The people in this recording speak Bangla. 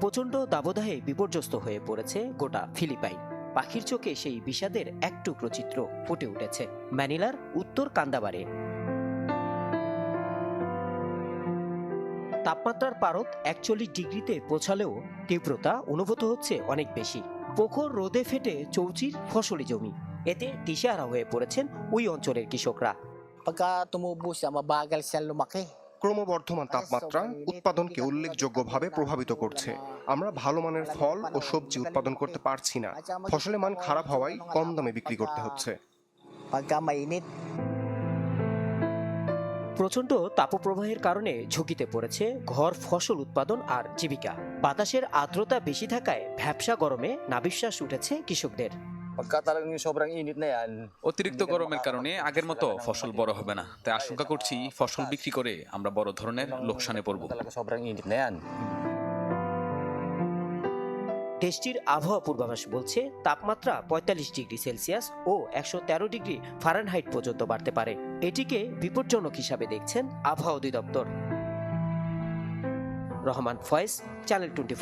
প্রচণ্ড দাবদাহে বিপর্যস্ত হয়ে পড়েছে গোটা ফিলিপাইন। পাখির চোখে সেই বিষাদের এক টুকরো চিত্র ফুটে উঠেছে ম্যানিলার উত্তর কান্দাবারে। তাপমাত্রার পারদ একচল্লিশ ডিগ্রিতে পৌঁছালেও তীব্রতা অনুভূত হচ্ছে অনেক বেশি। প্রখর রোদে ফেটে চৌচির ফসলি জমি। এতে দিশেহারা হয়ে পড়েছেন ওই অঞ্চলের কৃষকরা। Pagka tumubo siya, mabagal siya. ক্রমবর্ধমান তাপমাত্রা উৎপাদনকে উল্লেখযোগ্যভাবে প্রভাবিত করছে। আমরা ভালো মানের ফল ও সবজি উৎপাদন করতে পারছি না। ফসলের মান খারাপ হওয়ায় কম দামে বিক্রি করতে হচ্ছে। প্রচণ্ড তাপপ্রবাহের কারণে ঝুঁকিতে পড়েছে ঘর ফসল উৎপাদন আর জীবিকা। বাতাসের আর্দ্রতা বেশি থাকায় ভ্যাবসা গরমে নাবিশ্বাস উঠেছে কৃষকদের। Pagka talagang sobrang init na yan, অতিরিক্ত গরমের কারণে আগের মতো ফসল বড় হবে না। তাই আশঙ্কা করছি ফসল বিক্রি করে আমরা বড় ধরনের লোকসানে পড়ব। talaga sobrang init na yan. দেশটির আবহাওয়া পূর্বাভাস বলছে তাপমাত্রা পঁয়তাল্লিশ ডিগ্রি সেলসিয়াস ও একশো তেরো ডিগ্রি ফারেনহাইট পর্যন্ত বাড়তে পারে। এটিকে বিপজ্জনক হিসাবে দেখছেন আবহাওয়া অধিদপ্তর। Rahman Faiz channel twenty